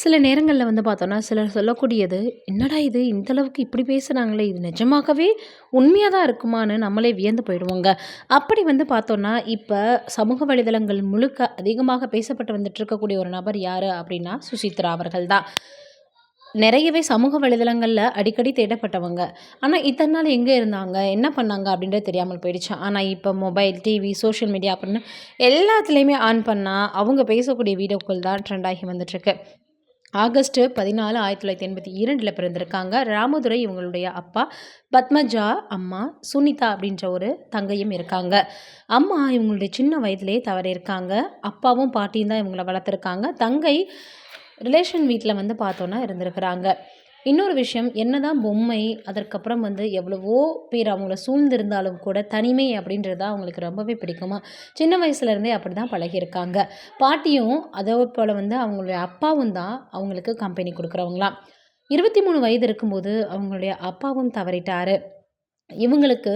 சில நேரங்களில் வந்து பார்த்தோன்னா சிலர் சொல்லக்கூடியது, "என்னடா இது இந்த அளவுக்கு இப்படி பேசுனாங்களே! இது நிஜமாகவே உண்மையாக தான் இருக்குமான்னு?" நம்மளே வியந்து போயிடுவோங்க. அப்படி வந்து பார்த்தோன்னா இப்போ சமூக வலைதளங்கள் முழுக்க அதிகமாக பேசப்பட்டு வந்துட்டு இருக்கக்கூடிய ஒரு நபர் யார் அப்படின்னா, சுசித்ரா அவர்கள் தான். நிறையவே சமூக வலைதளங்களில் அடிக்கடி தேடப்பட்டவங்க. ஆனால் இத்தனை நாள் எங்கே இருந்தாங்க? என்ன பண்ணாங்க? அப்படின்றது தெரியாமல் போயிடுச்சு. ஆனால் இப்போ மொபைல், டிவி, சோஷியல் மீடியா அப்படின்னு எல்லாத்துலேயுமே ஆன் பண்ணால் அவங்க பேசக்கூடிய வீடியோக்கள் தான் ட்ரெண்ட் ஆகி வந்துட்டுருக்கு. ஆகஸ்ட் 14, 1982ல பிறந்திருக்காங்க. ராமதுரை இவங்களுடைய அப்பா. பத்மஜா அம்மா. சுனிதா அப்படின்ற ஒரு தங்கையும் இருக்காங்க. அம்மா இவங்களுடைய சின்ன வயதிலேயே தவறியிருக்காங்க. அப்பாவும், பாட்டியும் தான் இவங்களை வளர்த்துருக்காங்க. தங்கை ரிலேஷன் வீட்டில் வந்து பார்த்தோன்னா இருந்திருக்கிறாங்க. இன்னொரு விஷயம், என்னதான் பொம்மை, அதற்கப்புறம் வந்து எவ்வளவோ பேர் அவங்கள சூழ்ந்திருந்தாலும் கூட, தனிமை அப்படின்றது தான் அவங்களுக்கு ரொம்பவே பிடிக்குமா சின்ன வயசுலேருந்தே அப்படி தான் பழகியிருக்காங்க. பாட்டியும் அதே போல் வந்து அவங்களுடைய அப்பாவும் தான் அவங்களுக்கு கம்பெனி கொடுக்குறவங்களாம் இருபத்தி மூணு வயது இருக்கும்போது அவங்களுடைய அப்பாவும் தவறிட்டாரு. இவங்களுக்கு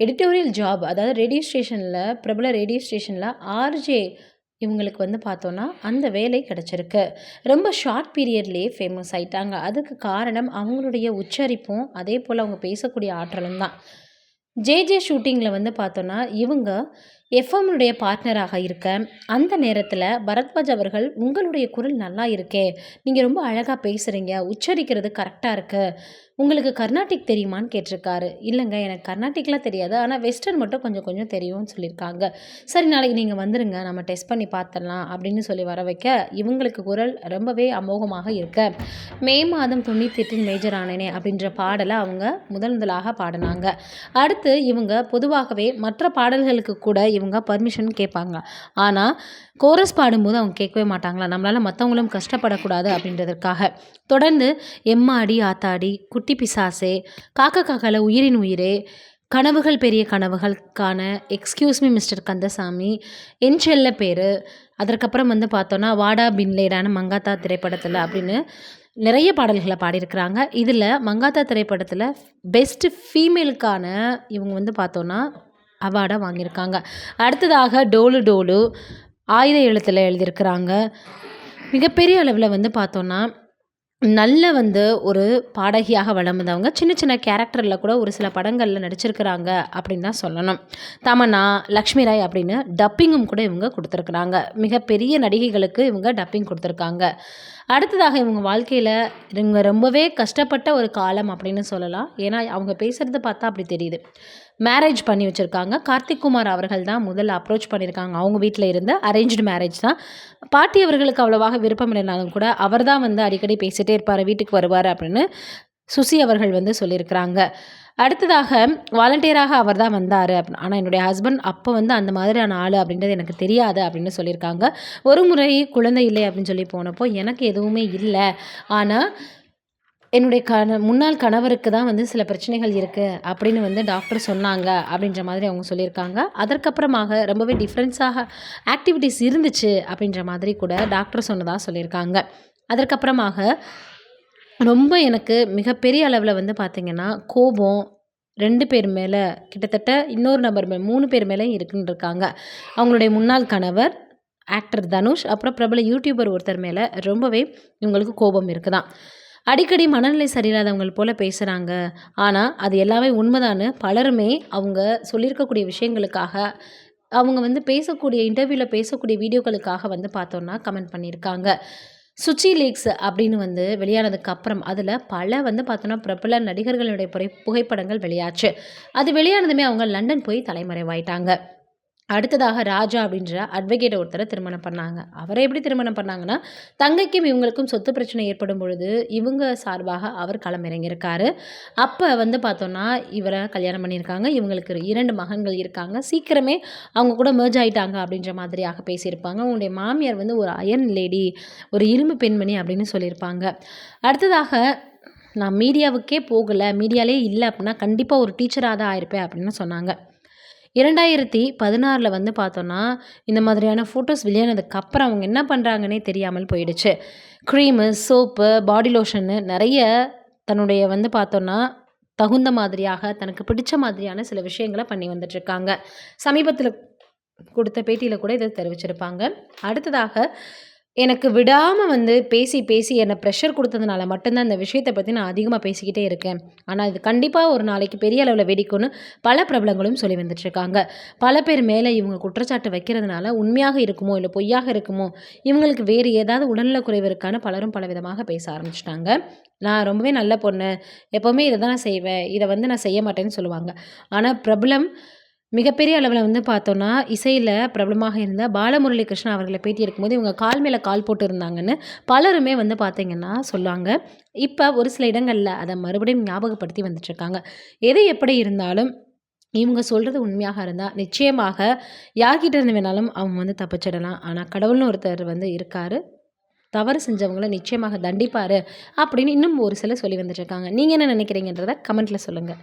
எடிட்டோரியல் ஜாப் அதாவது ரேடியோ ஸ்டேஷனில் பிரபல ரேடியோ ஸ்டேஷனில் ஆர்ஜே இவங்களுக்கு வந்து பார்த்தோன்னா அந்த வேலை கிடச்சிருக்கு ரொம்ப ஷார்ட் பீரியட்லேயே ஃபேமஸ் ஆயிட்டாங்க. அதுக்கு காரணம் அவங்களுடைய உச்சரிப்பும், அதே போல் அவங்க பேசக்கூடிய ஆற்றலும் தான். ஜே.ஜே ஷூட்டிங்கில் வந்து பார்த்தோன்னா இவங்க எஃப்எம்முடைய பார்ட்னராக இருக்க, அந்த நேரத்தில் பரத்வாஜ் அவர்கள், "உங்களுடைய குரல் நல்லா இருக்கே! நீங்கள் ரொம்ப அழகாக பேசுகிறீங்க உச்சரிக்கிறது கரெக்டாக இருக்குது உங்களுக்கு கர்நாடிக் தெரியுமான்னு?" கேட்டிருக்காரு. இல்லைங்க எனக்கு கர்நாடிக்லாம் தெரியாது. ஆனால் வெஸ்டர்ன் மட்டும் கொஞ்சம் கொஞ்சம் தெரியும்னு" சொல்லியிருக்காங்க. "சரி நாளைக்கு நீங்கள் வந்துருங்க. நம்ம டெஸ்ட் பண்ணி பார்த்துடலாம்" அப்படின்னு சொல்லி வர வைக்க, இவங்களுக்கு குரல் ரொம்பவே அமோகமாக இருக்க, "மே மாதம் 98ல் மேஜர் ஆனேனே" அப்படின்ற பாடலை அவங்க முதல் முதலாக பாடினாங்க அடுத்து இவங்க பொதுவாகவே மற்ற பாடல்களுக்கு கூட இவங்க பர்மிஷன் கேட்பாங்க. ஆனால் கோரஸ் பாடும்போது அவங்க கேட்கவே மாட்டாங்களாம். நம்மளால் மற்றவங்களும் கஷ்டப்படக்கூடாது அப்படின்றதற்காக. தொடர்ந்து "எம்மாடி ஆத்தாடி", "குட்டி பிசாசே", "காக்க காக்கல உயிரின் உயிரே", "கனவுகள் பெரிய கனவுகளுக்கான "எக்ஸ்கியூஸ் மீ மிஸ்டர் கந்தசாமி", "என் செல்ல பேர் அதற்கப்புறம் வந்து பார்த்தோன்னா "வாடா பின்லேடான மங்காத்தா" திரைப்படத்தில் அப்படின்னு நிறைய பாடல்களை பாடியிருக்கிறாங்க. இதில் மங்காத்தா திரைப்படத்தில் பெஸ்ட் ஃபீமேலுக்கான இவங்க வந்து பார்த்தோன்னா அவார்டை வாங்கியிருக்காங்க. அடுத்ததாக "டோலு டோலு", ஆயுத எழுத்தில் எழுதியிருக்கிறாங்க. மிகப்பெரிய அளவில் வந்து பார்த்தோன்னா நல்ல வந்து ஒரு பாடகியாக வளர்ந்தவங்க வந்தவங்க. சின்ன சின்ன கேரக்டரில் கூட ஒரு சில படங்களில் நடிச்சிருக்கிறாங்க அப்படின்னு தான் சொல்லணும். தமன்னா, லக்ஷ்மி ராய் அப்படின்னு டப்பிங்கும் கூட இவங்க கொடுத்துருக்குறாங்க மிகப்பெரிய நடிகைகளுக்கு இவங்க டப்பிங் கொடுத்துருக்காங்க அடுத்ததாக இவங்க வாழ்க்கையில் இவங்க ரொம்பவே கஷ்டப்பட்ட ஒரு காலம் அப்படின்னு சொல்லலாம். ஏன்னா, அவங்க பேசுகிறது பார்த்தா அப்படி தெரியுது. மேரேஜ் பண்ணி வச்சுருக்காங்க கார்த்திக் குமார் அவர்கள் தான் முதல்ல அப்ரோச் பண்ணியிருக்காங்க. அவங்க வீட்டில் இருந்து அரேஞ்ச்டு மேரேஜ் தான். பாட்டி அவர்களுக்கு அவ்வளோவாக விருப்பம் இல்லைனாலும் கூட, அவர் தான் வந்து அடிக்கடி பேசிகிட்டே இருப்பார் வீட்டுக்கு வருவார் அப்படின்னு சுசி அவர்கள் வந்து சொல்லியிருக்கிறாங்க. அடுத்ததாக வாலண்டியராக அவர் தான் வந்தாரு. ஆனால் என்னுடைய ஹஸ்பண்ட் அப்போ வந்து அந்த மாதிரியான ஆள் அப்படின்றது எனக்கு தெரியாது அப்படின்னு சொல்லியிருக்காங்க. ஒரு முறை குழந்தை இல்லை அப்படின்னு சொல்லி போனப்போ, எனக்கு எதுவுமே இல்லை ஆனால் என்னுடைய கண முன்னாள் கணவருக்கு தான் வந்து சில பிரச்சனைகள் இருக்குது அப்படின்னு வந்து டாக்டர் சொன்னாங்க அப்படின்ற மாதிரி அவங்க சொல்லியிருக்காங்க. அதற்கப்புறமாக ரொம்பவே டிஃப்ரென்ஸாக ஆக்டிவிட்டீஸ் இருந்துச்சு அப்படின்ற மாதிரி கூட டாக்டர் சொன்னதாக சொல்லியிருக்காங்க. அதற்கப்புறமாக ரொம்ப எனக்கு மிகப்பெரிய அளவில் வந்து பார்த்திங்கன்னா கோபம் ரெண்டு பேர் மேலே கிட்டத்தட்ட இன்னொரு நபர் மேலே மூணு பேர் மேலே இருக்குன்னு இருக்காங்க. அவங்களுடைய முன்னாள் கணவர், ஆக்டர் தனுஷ், அப்புறம் பிரபல யூடியூபர் ஒருத்தர் மேலே ரொம்பவே இவங்களுக்கு கோபம் இருக்குதான் அடிக்கடி மனநிலை சரியில்லாதவங்கள் போல பேசுகிறாங்க ஆனால் அது எல்லாமே உண்மைதான்னு பலருமே அவங்க சொல்லியிருக்கக்கூடிய விஷயங்களுக்காக, அவங்க வந்து பேசக்கூடிய இன்டர்வியூவில் பேசக்கூடிய வீடியோக்களுக்காக வந்து பார்த்தோன்னா கமெண்ட் பண்ணியிருக்காங்க. சுச்சி லீக்ஸ் அப்படின்னு வந்து வெளியானதுக்கு அப்புறம், அதில் பல வந்து பார்த்தோன்னா பிரபல நடிகர்களுடைய புகைப்படங்கள் வெளியாச்சு. அது வெளியானதுமே அவங்க லண்டன் போய் தலைமறைவாயிட்டாங்க. அடுத்ததாக ராஜா அப்படின்ற அட்வொகேட் ஒருத்தரை திருமணம் பண்ணாங்க. அவரை எப்படி திருமணம் பண்ணாங்கன்னா, தங்கைக்கும் இவங்களுக்கும் சொத்து பிரச்சனை ஏற்படும் பொழுது, இவங்க சார்பாக அவர் களமிறங்கியிருக்காரு. அப்போ வந்து பார்த்தோன்னா இவரை கல்யாணம் பண்ணியிருக்காங்க. இவங்களுக்கு இரண்டு மகன்கள் இருக்காங்க. சீக்கிரமே அவங்க கூட மெர்ஜ் ஆயிட்டாங்க அப்படின்ற மாதிரியாக பேசியிருப்பாங்க. அவங்களுடைய மாமியார் வந்து ஒரு அயர்ன் லேடி, ஒரு இரும்பு பெண்மணி அப்படின்னு சொல்லியிருப்பாங்க. அடுத்ததாக "நான் மீடியாவுக்கே போகலை மீடியாலே இல்லை அப்படின்னா, கண்டிப்பாக ஒரு டீச்சராக தான் ஆயிருப்பேன்" அப்படின்னு சொன்னாங்க. 2016ல வந்து பார்த்தோன்னா இந்த மாதிரியான ஃபோட்டோஸ் வெளியானதுக்கு அப்புறம் அவங்க என்ன பண்ணுறாங்கன்னே தெரியாமல் போயிடுச்சு. க்ரீமு சோப்பு, பாடி லோஷன்னு நிறைய தன்னுடைய வந்து பார்த்தோன்னா தகுந்த மாதிரியாக, தனக்கு பிடிச்ச மாதிரியான சில விஷயங்களை பண்ணி வந்துட்டுருக்காங்க. சமீபத்தில் கொடுத்த பேட்டியில் கூட இதை தெரிவிச்சிருப்பாங்க. அடுத்ததாக எனக்கு விடாமல் வந்து பேசி, பேசி என்னை ப்ரெஷர் கொடுத்ததுனால மட்டும்தான் இந்த விஷயத்தை பற்றி நான் அதிகமாக பேசிக்கிட்டே இருக்கேன். ஆனால் இது கண்டிப்பாக ஒரு நாளைக்கு பெரிய அளவில் வெடிக்கும்னு பல பிரபலங்களும் சொல்லி வந்துட்டுருக்காங்க. பல பேர் மேலே இவங்க குற்றச்சாட்டு வைக்கிறதுனால உண்மையாக இருக்குமோ, இல்லை பொய்யாக இருக்குமோ, இவங்களுக்கு வேறு ஏதாவது உடல்நலக் குறைவு இருக்கான்னு பலரும் பலவிதமாக பேச ஆரம்பிச்சுட்டாங்க. நான் ரொம்பவே நல்ல பொண்ணு. எப்போவுமே இதை தான் நான் செய்வேன். இதை வந்து நான் செய்ய மாட்டேன்னு சொல்லுவாங்க. ஆனால் பிரபலம் மிகப்பெரிய அளவில் வந்து பார்த்தோன்னா இசையில் பிரபலமாக இருந்த பாலமுரளி கிருஷ்ணா அவர்களை பேட்டி எடுக்கும்போது, இவங்க கால் மேலே கால் போட்டு இருந்தாங்கன்னு பலருமே வந்து பார்த்தீங்கன்னா சொல்லுவாங்க இப்போ ஒரு சில இடங்களில் அதை மறுபடியும் ஞாபகப்படுத்தி வந்துட்டுருக்காங்க. எது எப்படி இருந்தாலும், இவங்க சொல்கிறது உண்மையாக இருந்தால் நிச்சயமாக யார்கிட்ட இருந்து வேணாலும் அவங்க வந்து தப்பிச்சிடலாம். ஆனால் கடவுள்னு ஒருத்தர் வந்து இருக்கார் தவறு செஞ்சவங்கள நிச்சயமாக தண்டிப்பார் அப்படின்னு இன்னும் ஒரு சிலர் சொல்லி வந்துட்டுருக்காங்க. நீங்கள் என்ன நினைக்கிறீங்கன்றத கமெண்ட்டில் சொல்லுங்கள்